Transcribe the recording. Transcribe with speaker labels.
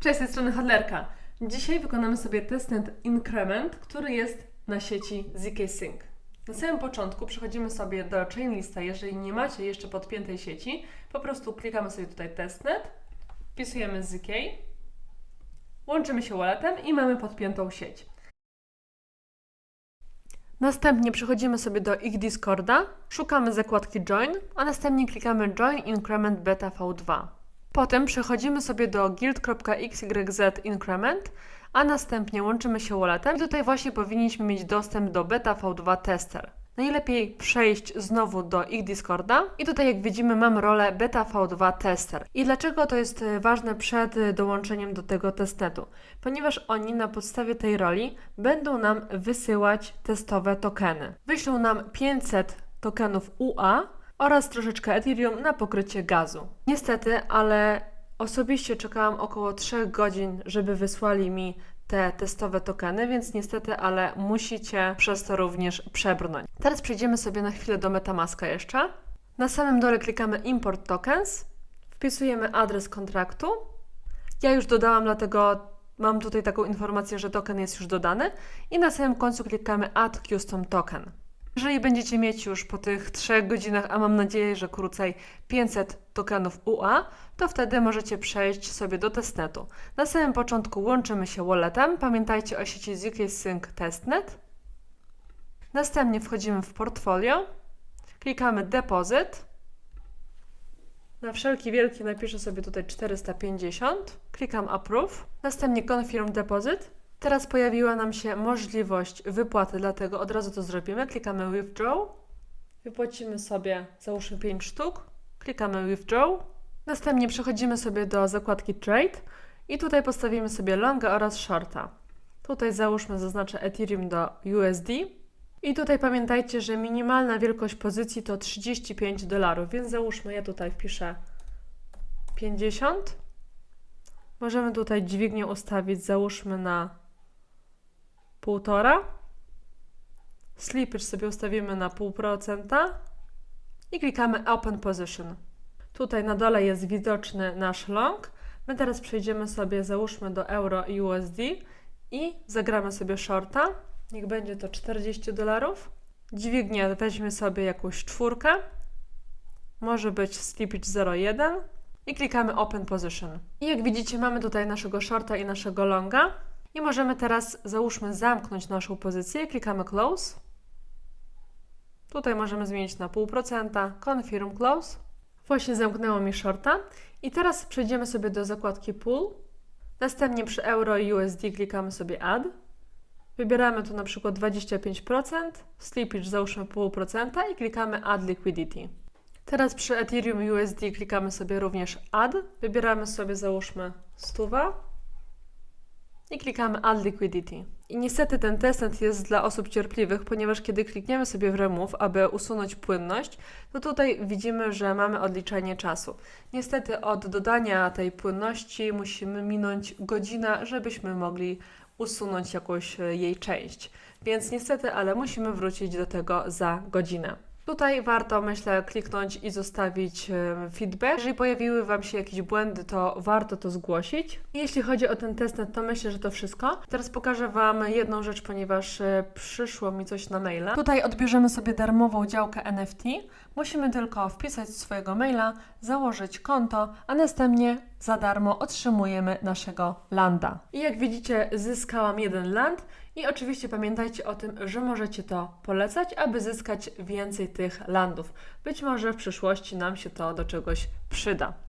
Speaker 1: Cześć, z tej strony Hodlerka. Dzisiaj wykonamy sobie testnet increment, który jest na sieci ZK Sync. Na samym początku przechodzimy sobie do chainlista, jeżeli nie macie jeszcze podpiętej sieci, po prostu klikamy sobie tutaj testnet, wpisujemy ZK, łączymy się walletem i mamy podpiętą sieć. Następnie przechodzimy sobie do ich Discorda, szukamy zakładki Join, a następnie klikamy Join Increment Beta V2. Potem przechodzimy sobie do guild.xyz increment, a następnie łączymy się walletem i tutaj właśnie powinniśmy mieć dostęp do beta v2 tester. Najlepiej przejść znowu do ich Discorda i tutaj jak widzimy mam rolę beta v2 tester. I dlaczego to jest e, ważne przed e, dołączeniem do tego testnetu? Ponieważ oni na podstawie tej roli będą nam wysyłać testowe tokeny. Wyślą nam 500 tokenów UA oraz troszeczkę Ethereum na pokrycie gazu. Niestety, ale osobiście czekałam około 3 godzin, żeby wysłali mi te testowe tokeny, więc niestety, ale musicie przez to również przebrnąć. Teraz przejdziemy sobie na chwilę do Metamaska jeszcze. Na samym dole klikamy Import Tokens, wpisujemy adres kontraktu. Ja już dodałam, dlatego mam tutaj taką informację, że token jest już dodany i na samym końcu klikamy Add Custom Token. Jeżeli będziecie mieć już po tych 3 godzinach, a mam nadzieję, że krócej 500 tokenów UA, to wtedy możecie przejść sobie do testnetu. Na samym początku łączymy się walletem. Pamiętajcie o sieci ZK Sync Testnet. Następnie wchodzimy w portfolio, klikamy Deposit. Na wszelki wielki napiszę sobie tutaj 450. Klikam Approve. Następnie Confirm Deposit. Teraz pojawiła nam się możliwość wypłaty, dlatego od razu to zrobimy. Klikamy Withdraw. Wypłacimy sobie, załóżmy 5 sztuk. Klikamy Withdraw. Następnie przechodzimy sobie do zakładki Trade i tutaj postawimy sobie longa oraz shorta. Tutaj załóżmy, zaznaczę Ethereum do USD. I tutaj pamiętajcie, że minimalna wielkość pozycji to 35 dolarów, więc załóżmy, ja tutaj wpiszę 50. Możemy tutaj dźwignię ustawić, załóżmy na półtora. Slippage sobie ustawimy na 0,5% i klikamy Open Position. Tutaj na dole jest widoczny nasz long. My teraz przejdziemy sobie, załóżmy do euro i USD i zagramy sobie shorta. Niech będzie to 40 dolarów. Dźwignię weźmie sobie jakąś czwórkę. Może być slippage 0,1 i klikamy Open Position. I jak widzicie, mamy tutaj naszego shorta i naszego longa. I możemy teraz, załóżmy, zamknąć naszą pozycję. Klikamy Close. Tutaj możemy zmienić na 0,5%. Confirm Close. Właśnie zamknęło mi shorta. I teraz przejdziemy sobie do zakładki Pool. Następnie przy euro i USD klikamy sobie Add. Wybieramy tu na przykład 25%, slippage załóżmy 0,5% i klikamy Add Liquidity. Teraz przy Ethereum USD klikamy sobie również Add. Wybieramy sobie załóżmy 100 i klikamy Add Liquidity. I niestety ten testnet jest dla osób cierpliwych, ponieważ kiedy klikniemy sobie w Remove, aby usunąć płynność, to tutaj widzimy, że mamy odliczenie czasu. Niestety od dodania tej płynności musimy minąć godzina, żebyśmy mogli usunąć jakąś e, jej część. Więc niestety, ale musimy wrócić do tego za godzinę. Tutaj warto, myślę, kliknąć i zostawić e, feedback. Jeżeli pojawiły Wam się jakieś błędy, to warto to zgłosić. Jeśli chodzi o ten testnet, to myślę, że to wszystko. Teraz pokażę Wam jedną rzecz, ponieważ e, przyszło mi coś na maila. Tutaj odbierzemy sobie darmową działkę NFT. Musimy tylko wpisać swojego maila, założyć konto, a następnie za darmo otrzymujemy naszego landa. I jak widzicie, zyskałam jeden land. I oczywiście pamiętajcie o tym, że możecie to polecać, aby zyskać więcej tych landów. Być może w przyszłości nam się to do czegoś przyda.